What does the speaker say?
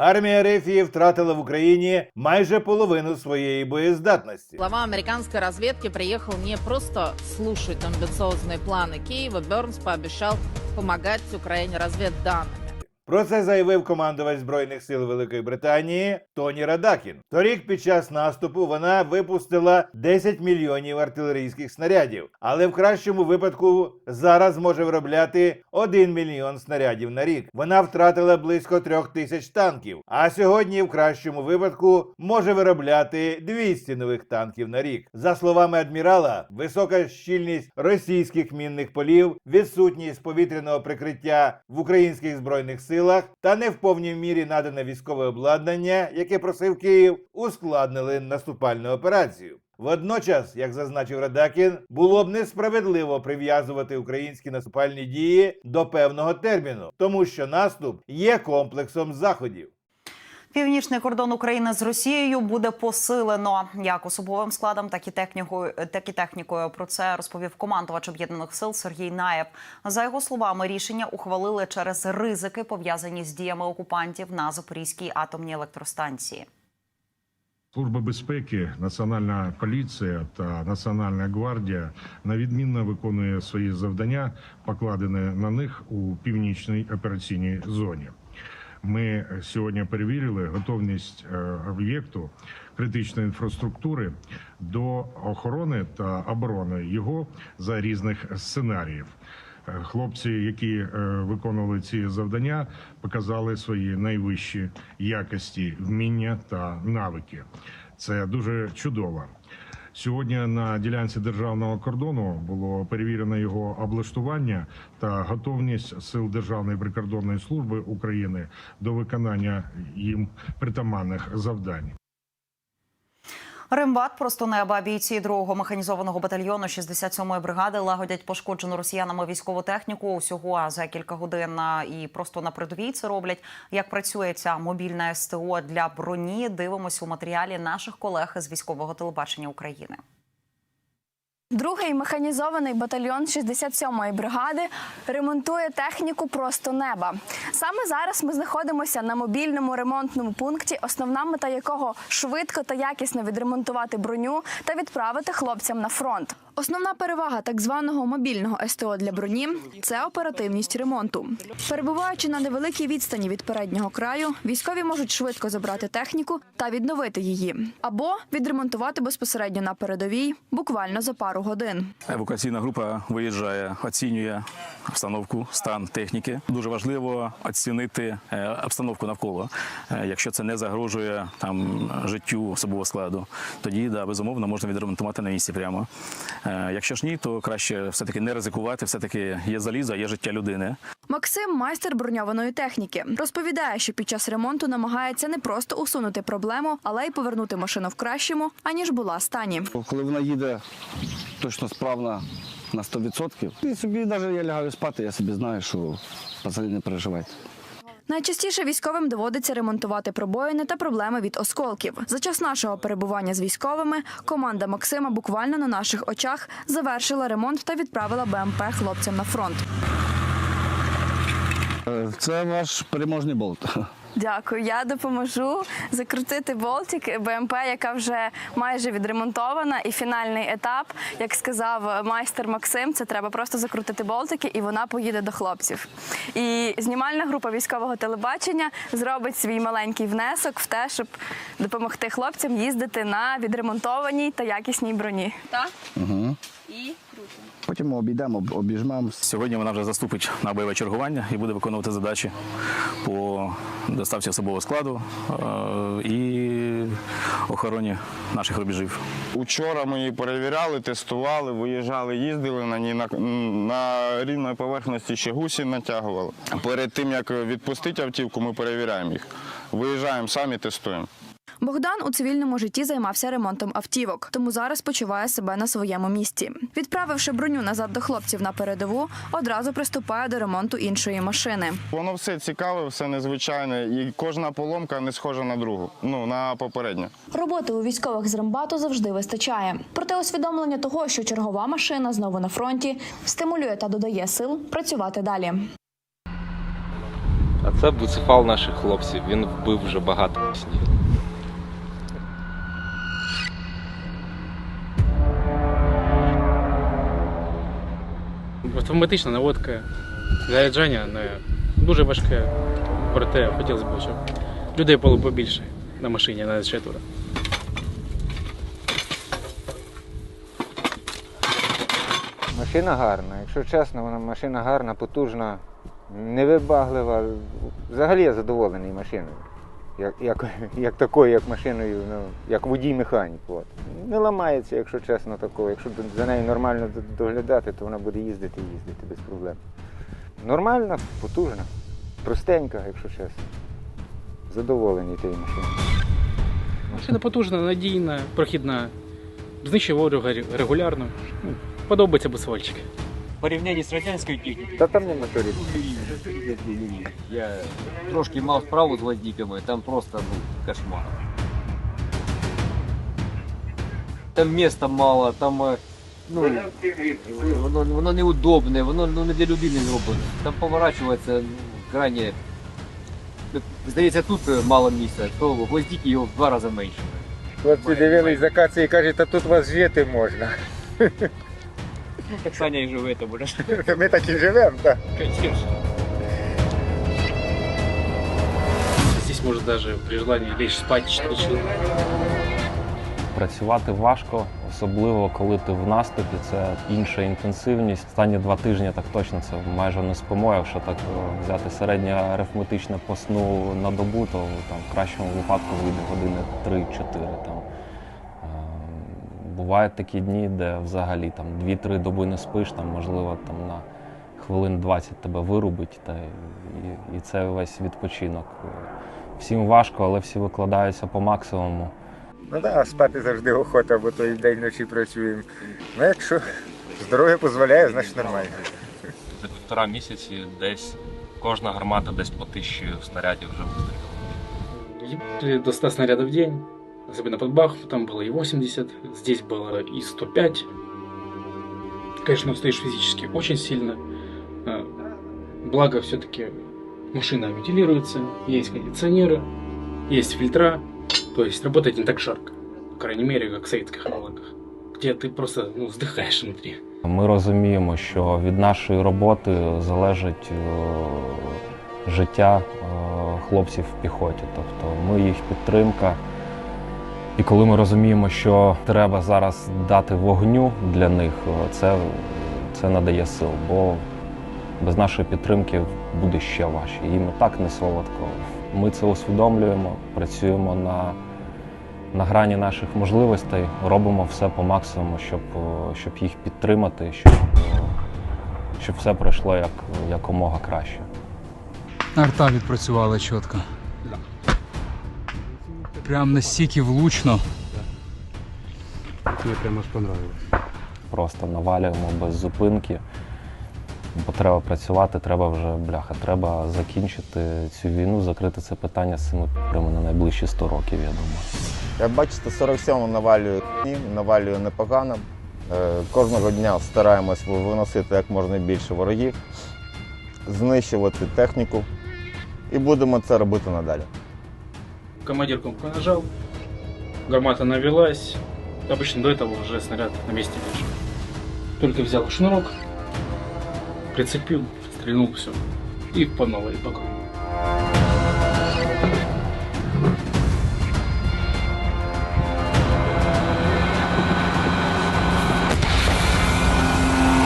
Армія Рефії втратила в Україні майже половину своєї боєздатності. Глава американской разведки приехал не просто слушать амбициозные планы Киева, Бернс пообещал помогать Украине разведданными. Про це заявив командувач збройних сил Великої Британії Тоні Радакін. Торік під час наступу вона випустила 10 мільйонів артилерійських снарядів, але в кращому випадку зараз може виробляти 1 мільйон снарядів на рік. Вона втратила близько трьох тисяч танків. А сьогодні, в кращому випадку, може виробляти 200 нових танків на рік. За словами адмірала, висока щільність російських мінних полів, відсутність повітряного прикриття в українських збройних силах та не в повній мірі надане військове обладнання, яке просив Київ, ускладнили наступальну операцію. Водночас, як зазначив Радакін, було б несправедливо прив'язувати українські наступальні дії до певного терміну, тому що наступ є комплексом заходів. Північний кордон України з Росією буде посилено як особовим складом, так і технікою. Так і технікою. Про це розповів командувач об'єднаних сил Сергій Наєв. За його словами, рішення ухвалили через ризики, пов'язані з діями окупантів на Запорізькій атомній електростанції. Служба безпеки, Національна поліція та Національна гвардія навідмінно виконує свої завдання, покладені на них у північній операційній зоні. Ми сьогодні перевірили готовність е, об'єкту критичної інфраструктури до охорони та оборони його за різних сценаріїв. Е, Хлопці, які е, виконували ці завдання, показали свої найвищі якості, вміння та навики. Це дуже чудово. Сьогодні на ділянці державного кордону було перевірено його облаштування та готовність сил Державної прикордонної служби України до виконання їм притаманних завдань. Римбат просто неба бійці 2-го механізованого батальйону 67-ї бригади лагодять пошкоджену росіянами військову техніку усього за кілька годин і просто на передовій це роблять. Як працює ця мобільна СТО для броні? Дивимось у матеріалі наших колег з військового телебачення України. Другий механізований батальйон 67-ї бригади ремонтує техніку просто неба. Саме зараз ми знаходимося на мобільному ремонтному пункті, основна мета якого швидко та якісно відремонтувати броню та відправити хлопцям на фронт. Основна перевага так званого мобільного СТО для броні це оперативність ремонту. Перебуваючи на невеликій відстані від переднього краю, військові можуть швидко забрати техніку та відновити її, або відремонтувати безпосередньо на передовій, буквально за пару годин. Евакуаційна група виїжджає, оцінює обстановку, стан техніки. Дуже важливо оцінити е, обстановку навколо. Е, Якщо це не загрожує там життю особового складу, тоді да, безумовно можна відремонтувати на місці прямо. Е, Якщо ж ні, то краще все-таки не ризикувати, все-таки є залізо, є життя людини. Максим, майстер броньованої техніки, розповідає, що під час ремонту намагається не просто усунути проблему, але й повернути машину в кращому, аніж була стані. Коли вона їде точно справна на 100%, і собі навіть я лягаю спати, я собі знаю, що пацани не переживайте. Найчастіше військовим доводиться ремонтувати пробоїни та проблеми від осколків. За час нашого перебування з військовими команда Максима буквально на наших очах завершила ремонт та відправила БМП хлопцям на фронт. Е, Це ваш переможний болт. Дякую. Я допоможу закрутити болтик БМП, яка вже майже відремонтована. І фінальний етап, як сказав майстер Максим, це треба просто закрутити болтики, і вона поїде до хлопців. І знімальна група військового телебачення зробить свій маленький внесок в те, щоб допомогти хлопцям їздити на відремонтованій та якісній броні. Так? Угу. І Потім ми обійдемо, обіжмемо. Сьогодні вона вже заступить на бойове чергування і буде виконувати задачі по доставці особового складу е, і охороні наших рубежів. Учора ми її перевіряли, тестували, виїжджали, їздили на ній на, на рівної поверхності ще гусі натягували. Перед тим як відпустити автівку, ми перевіряємо їх. Виїжджаємо самі, тестуємо. Богдан у цивільному житті займався ремонтом автівок, тому зараз почуває себе на своєму місці. Відправивши броню назад до хлопців на передову, одразу приступає до ремонту іншої машини. Воно все цікаве, все незвичайне, і кожна поломка не схожа на другу, ну на попередню. Роботи у військових з рембату завжди вистачає. Проте усвідомлення того, що чергова машина знову на фронті, стимулює та додає сил працювати далі. А Це буцефал наших хлопців. Він вбив вже багато снів. Автоматична наводка, заряджання не дуже важке, проте хотілося б, щоб людей було побільше на машині, на четверо. Машина гарна, якщо чесно, вона машина гарна, потужна, невибаглива. Взагалі я задоволений машиною. Як, як, як такою, як машиною, ну, як водій механік. От. Не ламається, якщо чесно, такого. Якщо за нею нормально доглядати, то вона буде їздити і їздити без проблем. Нормальна, потужна, простенька, якщо чесно. Задоволений тією машиною. Машина потужна, надійна, прохідна, знищує ворога регулярно. Подобається бусвольчик. Порівнянні з радянською технікою, Та там не моторів. я трошки мав справу з гвоздиками, там просто ну, кошмар. Там міста мало, там е, ну, воно, воно неудобне, воно ну, не для людини зроблено. Там поворачується ну, крайне. Здається, тут е, мало місця, то гвоздики його в два рази менше. Хлопці дивились за каці і кажуть, а тут вас жити можна. Ну, так Саня і живе, то буде. Ми так і живемо, так. Здесь можно даже при желании лечь спать 4 часа. Працювати важко, особливо коли ти в наступі, це інша інтенсивність. Останні два тижні так точно це майже не спимо. Якщо так е, взяти середнє арифметичне по сну на добу, то там в кращому випадку вийде години 3-4. Там. Бувають такі дні, де взагалі там 2-3 доби не спиш, там, можливо, там на хвилин 20 тебе вирубить, та, і, і це весь відпочинок. Всім важко, але всі викладаються по максимуму. Ну так, спати завжди охота, бо то і день вночі працюємо. Ну, якщо здоров'я дозволяє, значить нормально. За півтора місяці десь кожна гармата десь по тисячі снарядів вже вистрілила. До 100 снарядов в день, особенно под Бах, там было и 80, здесь было и 105. Конечно, устаешь физически очень сильно. А, Благо, все-таки машина вентилируется, есть кондиционеры, есть фильтра, то есть работает не так жарко. По крайней мере, как в советских аналогах, где ты просто ну, вздыхаешь внутри. Ми розуміємо, що від нашої роботи залежить е, життя е, хлопців в піхоті. Тобто ми їх підтримка. І коли ми розуміємо, що треба зараз дати вогню для них, е, це, це надає сил, бо без нашої підтримки буде ще важче. Їм і так не солодко. Ми це усвідомлюємо, працюємо на, на грані наших можливостей, робимо все по максимуму, щоб, е, щоб їх підтримати, щоб, щоб все пройшло як, якомога краще. Арта відпрацювала чітко. Прям настільки влучно. Мне прямо аж. Просто навалюємо без зупинки. Бо треба працювати, треба вже бляха, треба закінчити цю війну, закрити це питання з цими прямо на найближчі 100 років, я думаю. Як бачите, 47-му навалює ні, навалює непогано. Е, Кожного дня стараємось виносити як можна більше ворогів, знищувати техніку і будемо це робити надалі. Командир кнопку нажал, гармата навелась. Обычно до этого уже снаряд на месте лежит. Только взял шнурок, прицепил, стрельнул, все. И по новой по кругу.